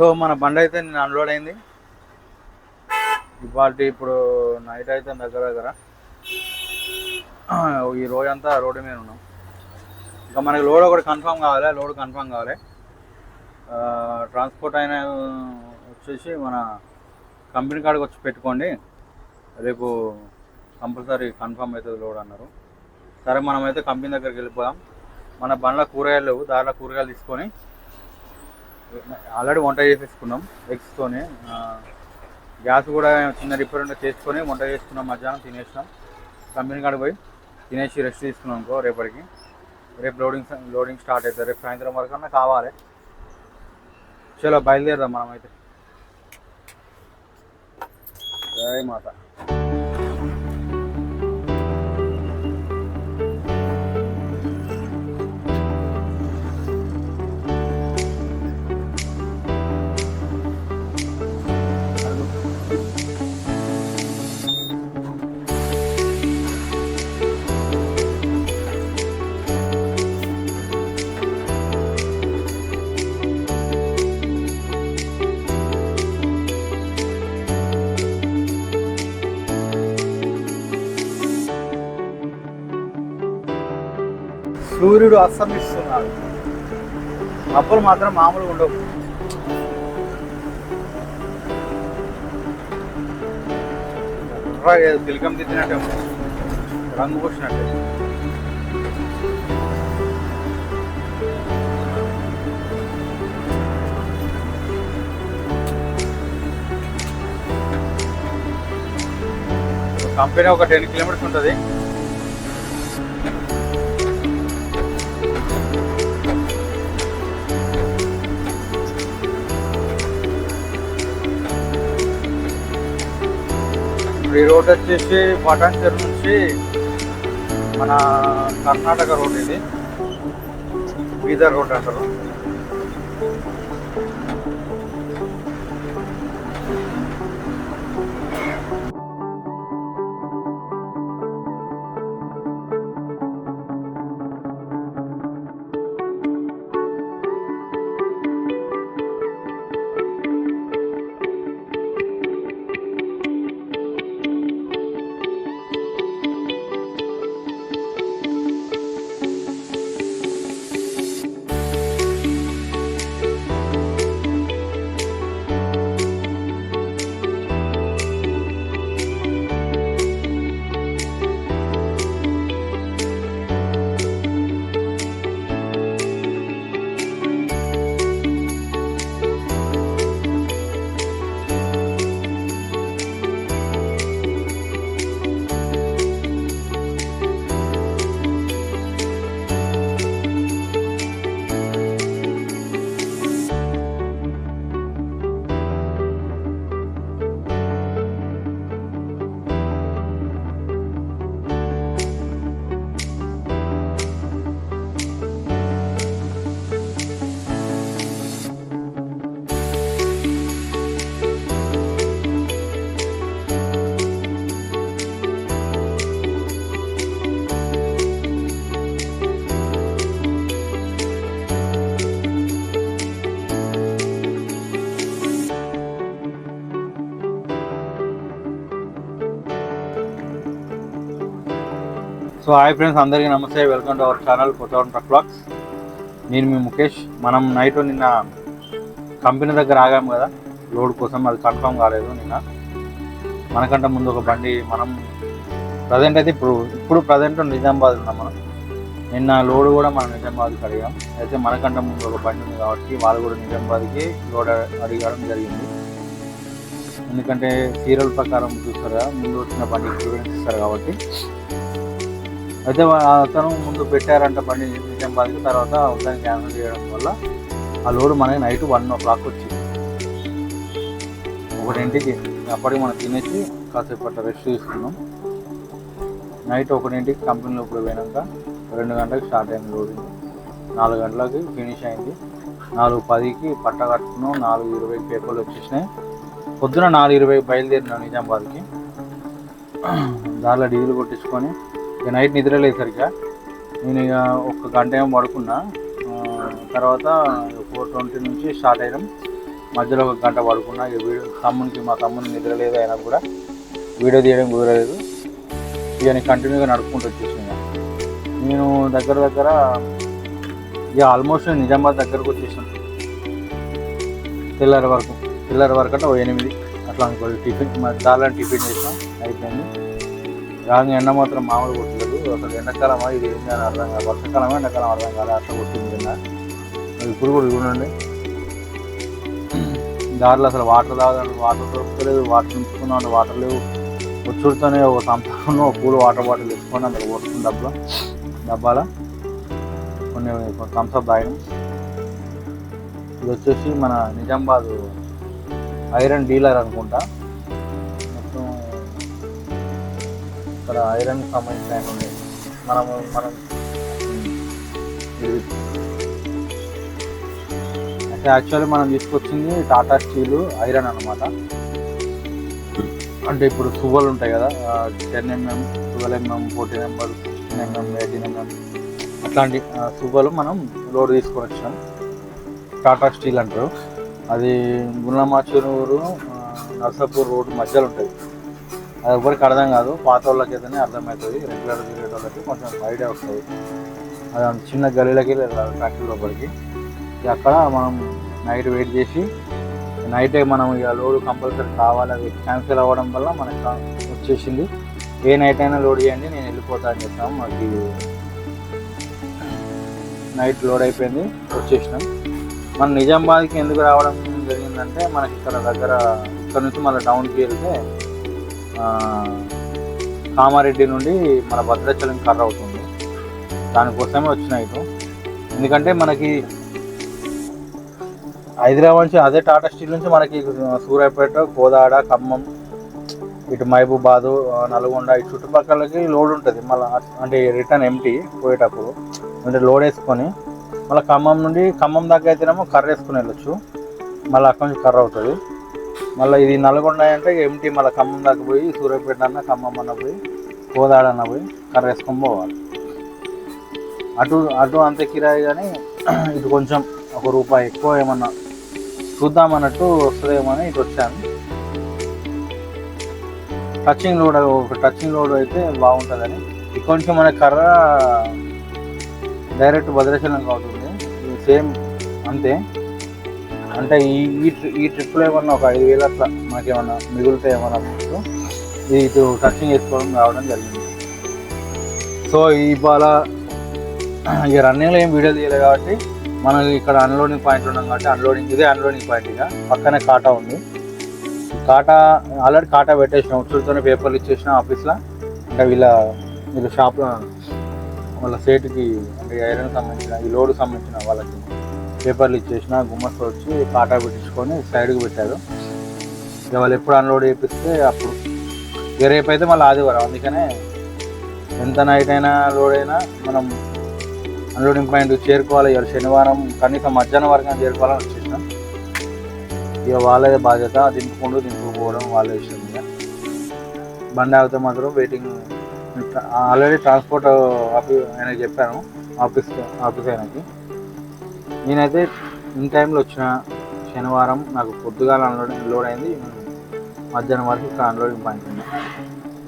So మన బండి అయితే నేను అన్లోడ్ అయింది. ఇవాళ ఇప్పుడు నైట్ అయితే దగ్గర దగ్గర ఈ రోజంతా రోడ్డు మీద ఉన్నాం. ఇంకా మనకి లోడ్ ఒకటి కన్ఫర్మ్ కావాలి లోడ్ కన్ఫర్మ్ కావాలి. ట్రాన్స్పోర్ట్ అయిన వచ్చేసి మన కంపెనీ కాడికి వచ్చి పెట్టుకోండి. రేపు కంపల్సరీ కన్ఫర్మ్ అవుతుంది లోడ్ అన్నారు. సరే మనమైతే కంపెనీ దగ్గరికి వెళ్ళిపోదాం. మన బండ్ల కూరగాయలు లేవు దాంట్లో కూరగాయలు తీసుకొని ఆల్రెడీ వంట చేసేసుకున్నాం ఎగ్స్తోనే గ్యాస్ కూడా చిన్న రిపేర్ ఉంటే చేసుకొని వంట చేసుకున్నాం మధ్యాహ్నం తినేసినాం. కంపెనీ కాడికి పోయి తినేసి రెస్ట్ తీసుకున్నాం అనుకో రేపటికి. రేపు లోడింగ్ లోడింగ్ స్టార్ట్ అవుతుంది రేపు సాయంత్రం వరకు అన్నా కావాలి. చలో బయలుదేరదాం మనమైతే. జై మాత. సూర్యుడు అస్తమిస్తున్నాడు. మబ్బులు మాత్రం మామూలుగా ఉండవు. తిలకం దిద్దినట్టే రంగు పోసినట్టే కంపెనీ ఒక టెన్ కిలోమీటర్స్ ఉంటుంది. ఈ రోడ్ వచ్చేసి పటాన్చెరు నుంచి మన కర్ణాటక రోడ్ ఇది. బీదర్ రోడ్ అంటారు. సో హాయ్ ఫ్రెండ్స్ అందరికీ నమస్తే. Welcome to our channel photon truck blogs నేను మీ ముఖేష్. మనం నైట్ నిన్న కంపెనీ దగ్గర ఆగాము కదా. లోడ్ కోసం అది కన్ఫర్మ్ కాలేదు నిన్న. మనకంటే ముందు ఒక బండి మనం ప్రజెంట్ అయితే ఇప్పుడు ఇప్పుడు ప్రజెంట్ నిజామాబాద్ ఉన్నాం మనం. నిన్న లోడ్ కూడా మనం నిజామాబాద్కి అడిగాం. అయితే మనకంటే ముందు ఒక బండి ఉంది కాబట్టి వాళ్ళు కూడా నిజామాబాద్కి లోడ్ అడిగడం జరిగింది. ఎందుకంటే సీరియల్ ప్రకారం చూస్తారు కదా ముందు వచ్చిన బండి ఎక్స్పీరియన్స్ ఇస్తారు కాబట్టి. అయితే అతను ముందు పెట్టారంట బండి నిజామాబాద్కి తర్వాత దాన్ని క్యాన్సిల్ చేయడం వల్ల ఆ లోడ్ మనకి నైట్ వన్ ఓ క్లాక్ వచ్చింది. ఒకటింటికి అప్పటికి మనం తినేసి కాసేపు అట్లా రెస్ట్ తీసుకున్నాం. నైట్ ఒకటింటికి కంపెనీలో ఇప్పుడు పోయినాక రెండు గంటలకు స్టార్ట్ అయింది లోడింగ్. నాలుగు గంటలకి ఫినిష్ అయింది. నాలుగు పదికి పట్ట కట్టుకున్నాం నాలుగు ఇరవై పేపర్లు వచ్చేసినాయి. పొద్దున నాలుగు ఇరవై బయలుదేరినాం నిజామాబాద్కి. దారిలో డీజిల్ కొట్టించుకొని ఇక నైట్ నిద్ర లేసరిగా నేను ఇక ఒక గంట ఏమో పడుకున్నా. తర్వాత ఫోర్ ట్వంటీ నుంచి స్టార్ట్ అయినాం. మధ్యలో ఒక గంట పడుకున్నా. ఇక వీడియో తమ్మునికి మా తమ్ముని నిద్ర లేదు అయినా కూడా వీడియో తీయడం కుదరలేదు. ఇక నేను కంటిన్యూగా నడుపుకుంటూ వచ్చేసిన నేను దగ్గర దగ్గర ఇక ఆల్మోస్ట్ నిజామాబాద్ దగ్గరకు వచ్చేసాను. తెల్లారి వరకు తెల్లారి వరకు అంటే ఓ ఎనిమిది. అట్లా అనుకోవాలి టిఫిన్ చాలా టిఫిన్ చేసాం అయిపోయింది. రాగా ఎండ మాత్రం మామూలు కొట్టలేదు అసలు ఎండాకాలమా? ఇది ఏంటి అని అర్థం కాదు. వర్షాకాలమా ఎండాకాలం అర్థం కాదు. అట్లా కొట్టింది ఎండ. ఇప్పుడు కూడా చూడండి. దారిలో అసలు వాటర్ తాగాలి వాటర్ దొరకలేదు. వాటర్ నింపుకున్నాం వాటర్ లేవు. వచ్చుడితోనే ఒక సంపన్న ఒక కూల్ వాటర్ బాటిల్ తెచ్చుకొని అందులో పోతుంది డబ్బా డబ్బాల? కొన్ని థమ్స్అప్ తాగినాం. ఇది వచ్చేసి మన నిజామాబాద్ ఐరన్ డీలర్ అనుకుంటా. ఇక్కడ ఐరన్ సంబంధించిన ఆయన ఉన్నాయి మనము మనం అంటే యాక్చువల్లీ మనం తీసుకొచ్చింది టాటా స్టీల్ ఐరన్ అన్నమాట. అంటే ఇప్పుడు సువ్వలు ఉంటాయి కదా ten MM twelve MM fourteen MM sixteen MM eighteen MM అట్లాంటి సువ్వలు మనం లోడ్ తీసుకొని వచ్చినాం టాటా స్టీల్ అంటారు. అది గుణమాచూరు నర్సాపూర్ రోడ్ మధ్యలో ఉంటుంది. అది ఎవరికి అర్థం కాదు. పాత వాళ్ళకి అయితేనే అర్థమవుతుంది రెగ్యులర్ తిరిగే వాళ్ళకి కొంచెం ఐడియా వస్తుంది. అది చిన్న గలీలకి వెళ్ళాలి ఫ్యాక్టరీ లోపలికి అక్కడ మనం నైట్ వెయిట్ చేసి నైట్ మనం ఇక లోడ్ కంపల్సరీ కావాలి అది క్యాన్సిల్ అవ్వడం వల్ల మనకి వచ్చేసింది. ఏ నైట్ అయినా లోడ్ చేయండి నేను వెళ్ళిపోతా అని చెప్పాము. మాకు నైట్ లోడ్ అయిపోయింది వచ్చేసినాం. మన నిజామాబాద్కి ఎందుకు రావడం జరిగిందంటే మనకి ఇక్కడ దగ్గర ఇక్కడ నుంచి మళ్ళీ టౌన్కి వెళ్తే కామారెడ్డి నుండి మన భద్రాచలం కర్ర అవుతుంది. దానికోసమే వచ్చిన ఇటు. ఎందుకంటే మనకి హైదరాబాద్ నుంచి అదే టాటా స్టీల్ నుంచి మనకి సూర్యాపేట కోదాడ ఖమ్మం ఇటు మహబూబాదు నల్గొండ ఈ చుట్టుపక్కలకి లోడ్ ఉంటుంది. మళ్ళీ అంటే రిటర్న్ ఎంటీ పోయేటప్పుడు. అంటే లోడ్ వేసుకొని మళ్ళీ ఖమ్మం నుండి ఖమ్మం దగ్గర అయితేనేమో కర్ర వేసుకుని వెళ్ళొచ్చు. మళ్ళీ అక్కడ నుంచి కర్ర అవుతుంది. మళ్ళీ ఇది నల్గొండ అంటే ఎంటీ మళ్ళీ ఖమ్మం దాకా పోయి సూర్యాపేట అన్న ఖమ్మం అన్న పోయి కోదాడన్న పోయి కర్ర వేసుకొని పోవాలి. అటు అటు అంత కిరాయి కానీ ఇటు కొంచెం ఒక రూపాయి ఎక్కువ ఏమన్నా చూద్దామన్నట్టు వస్తుందేమో అని ఇటు వచ్చాను. టచింగ్ లోడ్ ఒక టచింగ్ లోడ్ అయితే బాగుంటుందని. కొంచెం మన కర్ర డైరెక్ట్ భద్రాచలం అవుతుంది ఇది సేమ్ అంతే. అంటే ఈ ఈ ట్రిప్లో ఏమన్నా ఒక ఐదు వేలు అట్లా మనకేమన్నా మిగులుతాయి ఏమన్నా ఇటు టచింగ్ చేసుకోవడం రావడం జరిగింది. సో ఇవాళ ఇక రన్నింగ్లో ఏం వీడియో తీయలేదు కాబట్టి మనం ఇక్కడ అన్లోడింగ్ పాయింట్ ఉన్నాం కాబట్టి అన్లోడింగ్ ఇదే అన్లోడింగ్ పాయింట్ ఇక. పక్కనే కాటా ఉంది. కాటా ఆల్రెడీ కాటా పెట్టేసిన. ఉచ్చులతోనే పేపర్లు ఇచ్చేసిన ఆఫీస్లో. అంటే వీళ్ళ వీళ్ళ షాప్లో వాళ్ళ సేటుకి అంటే ఐరన్ సంబంధించిన ఈ లోడ్ సంబంధించిన వాళ్ళకి. పేపర్లు ఇచ్చేసిన గుమ్మస్తో వచ్చి కాటా పెట్టించుకొని సైడ్కి పెట్టారు. ఇక వాళ్ళు ఎప్పుడు అన్లోడ్ చేపిస్తే అప్పుడు. ఇక రేపు అయితే మళ్ళీ ఆదివారం అందుకనే ఎంత నైట్ అయినా లోడ్ అయినా మనం అన్లోడింగ్ పాయింట్ చేరుకోవాలి. ఇవాళ శనివారం కనీసం మధ్యాహ్నం వరకు చేరుకోవాలని వచ్చేసాం ఇక వాళ్ళదే బాధ్యత దింపుకుంటూ దింపుకోవడం వాళ్ళ విషయం ఇక. బండి ఆగితే మాత్రం వెయిటింగ్ ఆల్రెడీ ట్రాన్స్పోర్ట్ ఆఫీస్ ఆయనకి చెప్పాను ఆఫీస్ ఆఫీస్ ఆయనకి. నేనైతే ఇన్ టైంలో వచ్చిన శనివారం నాకు పొద్దుగాల అన్లోడింగ్ లోడ్ అయింది. మధ్యాహ్నం వరకు ఇక్కడ అన్లోడింగ్ పాయింట్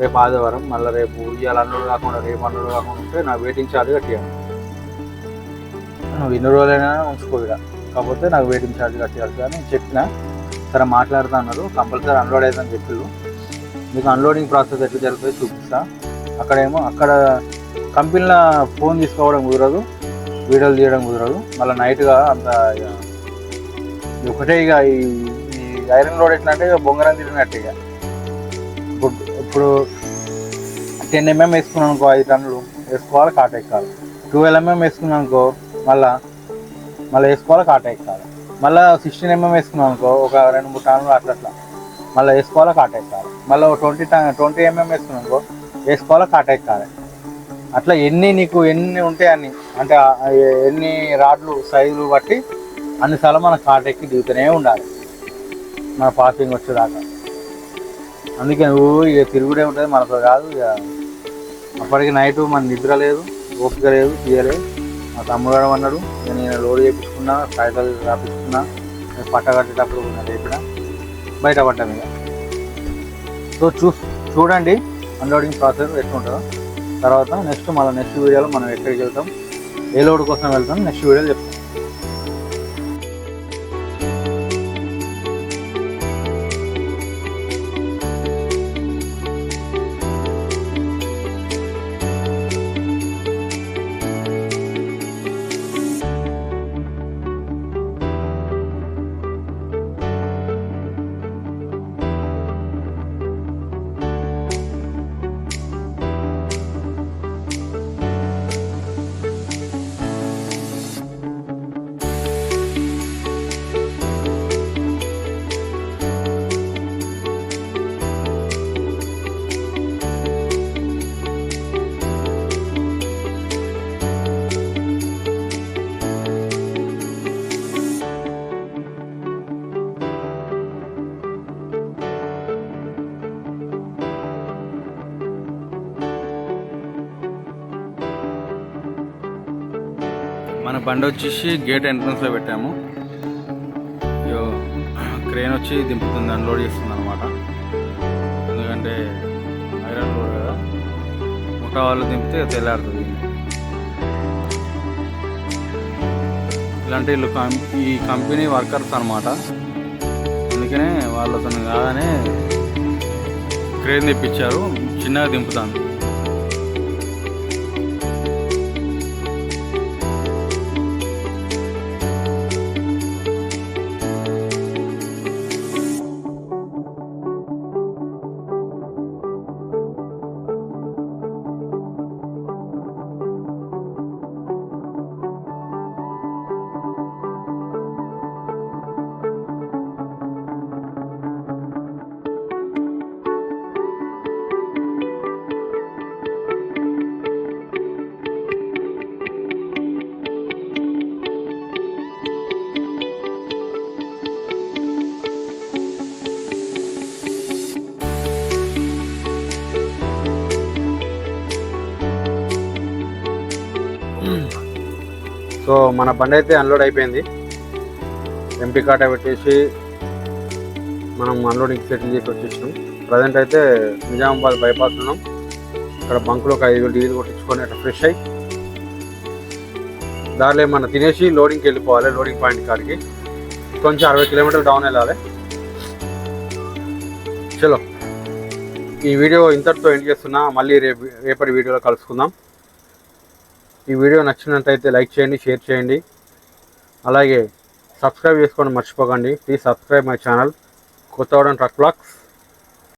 రేపు ఆదివారం మళ్ళీ రేపు ఇవాళ అన్లోడ్ కాకుండా రేపు అన్లోడ్ కాకుండా ఉంటే నా వెయిటింగ్ ఛార్జ్ కట్టేయాలి నువ్వు ఎన్ని రోజులైనా ఉంచుకో ఇక్కడ కాకపోతే నాకు వెయిటింగ్ ఛార్జ్ కట్టేయాలి కానీ చెప్పిన సరే మాట్లాడుతా అన్నారు. కంపల్సరీ అన్లోడ్ అవుతుందని చెప్పిళ్ళు. మీకు అన్లోడింగ్ ప్రాసెస్ ఎట్లా జరుగుతుందో చూపిస్తా. అక్కడేమో అక్కడ కంపెనీలో ఫోన్ తీసుకోవడం కుదరదు. వీడియోలు తీయడం కుదరదు. మళ్ళీ నైట్గా అంత ఇక ఒకటే ఇక ఈ ఈ ఐరన్ లోడ్ ఎట్లంటే ఇక బొంగరం తిరిగినట్టు ఇక ఇప్పుడు ఇప్పుడు టెన్ ఎంఎం వేసుకున్నాను అనుకో ఐదు టన్నులు వేసుకోవాలి కాట ఎక్కాలి. ట్వెల్వ్ ఎంఎం వేసుకున్నాను అనుకో మళ్ళా మళ్ళీ వేసుకోవాలి కాట ఎక్కాలి. మళ్ళీ సిక్స్టీన్ ఎంఎం వేసుకున్నాం అనుకో ఒక రెండు మూడు టన్నులు అట్లా అట్లా. మళ్ళీ వేసుకోవాలి కాట ఎక్కాలి. మళ్ళీ ట్వంటీ టన్ ట్వంటీ ఎంఎం వేసుకున్నాం అనుకో వేసుకోవాలి కాట ఎక్కాలి. అట్లా ఎన్ని నీకు ఎన్ని ఉంటాయి అన్ని అంటే ఎన్ని రాడ్లు సైజులు బట్టి అన్నిసార్లు మన కాట ఎక్కి దిగుతూనే ఉండాలి. మన పాసింగ్ వచ్చేదాకా. అందుకే నువ్వు ఇక తిరుగుడే ఉంటుంది మనతో కాదు ఇక. అప్పటికి నైట్ మన నిద్ర లేదు ఓపిక లేదు తీయలేదు. మా తమ్ముడు అన్నాడు నేను లోడ్ చేయించుకున్నా కాగితాలు రాపించుకున్నా పట్ట కట్టేటప్పుడు లేపిన. రేపిన బయట ఇక. సో చూ చూడండి అన్లోడింగ్ ప్రాసెస్ ఎట్లుంటుందో. తర్వాత నెక్స్ట్ మళ్ళీ నెక్స్ట్ వీడియోలో మనం ఎక్కడికి వెళ్తాం. ఏ లోడ్ కోసం వెళ్తాం నెక్స్ట్ వీడియోలో చెప్తాను. బండి వచ్చేసి గేట్ ఎంట్రన్స్లో పెట్టాము. క్రేన్ వచ్చి దింపుతుంది అన్లోడ్ చేస్తుంది అనమాట ఎందుకంటే ఐరన్ రోడ్ కదా. ముఠా వాళ్ళు దింపితే తెల్లారుతుంది. ఇలాంటి వీళ్ళు కం- ఈ కంపెనీ వర్కర్స్ అనమాట అందుకనే వాళ్ళతో కాగానే క్రేన్ తెప్పించారు. చిన్నగా దింపుతాను. సో మన బండి అయితే అన్లోడ్ అయిపోయింది. ఎంపీ కాటా పెట్టేసి మనం అన్లోడింగ్ సెటిల్ చేసి వచ్చేసినాం. ప్రజెంట్ అయితే నిజామాబాద్ బైపాస్ ఉన్నాం. ఇక్కడ బంకులో ఒక ఐదు డీజిల్ కొట్టించుకొని అట్లా ఫ్రెష్ అయ్యి దారిలో ఏమన్నా తినేసి లోడింగ్కి వెళ్ళిపోవాలి లోడింగ్ పాయింట్ కాడికి. కొంచెం అరవై కిలోమీటర్లు డౌన్ వెళ్ళాలి. చలో. ఈ వీడియో ఇంతటితో ఎండ్ చేస్తున్నా. మళ్ళీ రేపు రేపటి వీడియోలో కలుసుకుందాం. ఈ వీడియో నచ్చినట్టయితే లైక్ చేయండి షేర్ చేయండి. అలాగే సబ్స్క్రైబ్ చేసుకోండి మర్చిపోకండి. Please subscribe my channel Kothagudem truck blogs